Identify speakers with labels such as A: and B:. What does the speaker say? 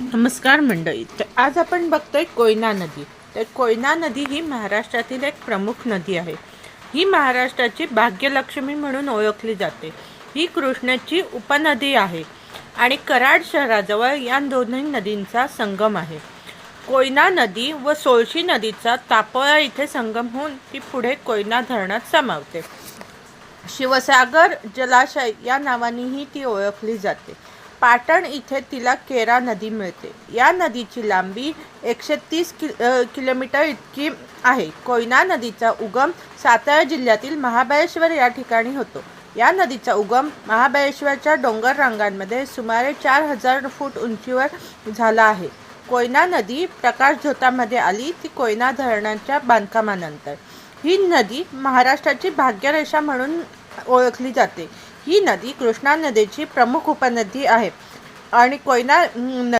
A: नमस्कार मंडळी. तर आज आपण बघतोय कोयना नदी. तर कोयना नदी ही महाराष्ट्रातील एक प्रमुख नदी आहे. ही महाराष्ट्राची भाग्यलक्ष्मी म्हणून ओळखली जाते. ही कृष्णाची उपनदी आहे आणि कराड शहराजवळ या दोन्ही नदींचा संगम आहे. कोयना नदी व सोळशी नदीचा तापोळा इथे संगम होऊन ती पुढे कोयना धरणात समावते. शिवसागर जलाशय या नावानेही ती ओळखली जाते. पाटण इथे तिला केरा नदी मिळते. या नदीची लांबी एकशे तीस कि किलोमीटर इतकी आहे. कोयना नदीचा उगम सातारा जिल्ह्यातील महाबळेश्वर या ठिकाणी होतो. या नदीचा उगम महाबळेश्वरच्या डोंगर रांगांमध्ये सुमारे चार हजार फूट उंचीवर झाला आहे. कोयना नदी प्रकाशझोतामध्ये आली ती कोयना धरणाच्या बांधकामानंतर. ही नदी महाराष्ट्राची भाग्यरेषा म्हणून ओळखली जाते. ही नदी कृष्णा नदीची प्रमुख उपनदी आहे. आणि कोयना न-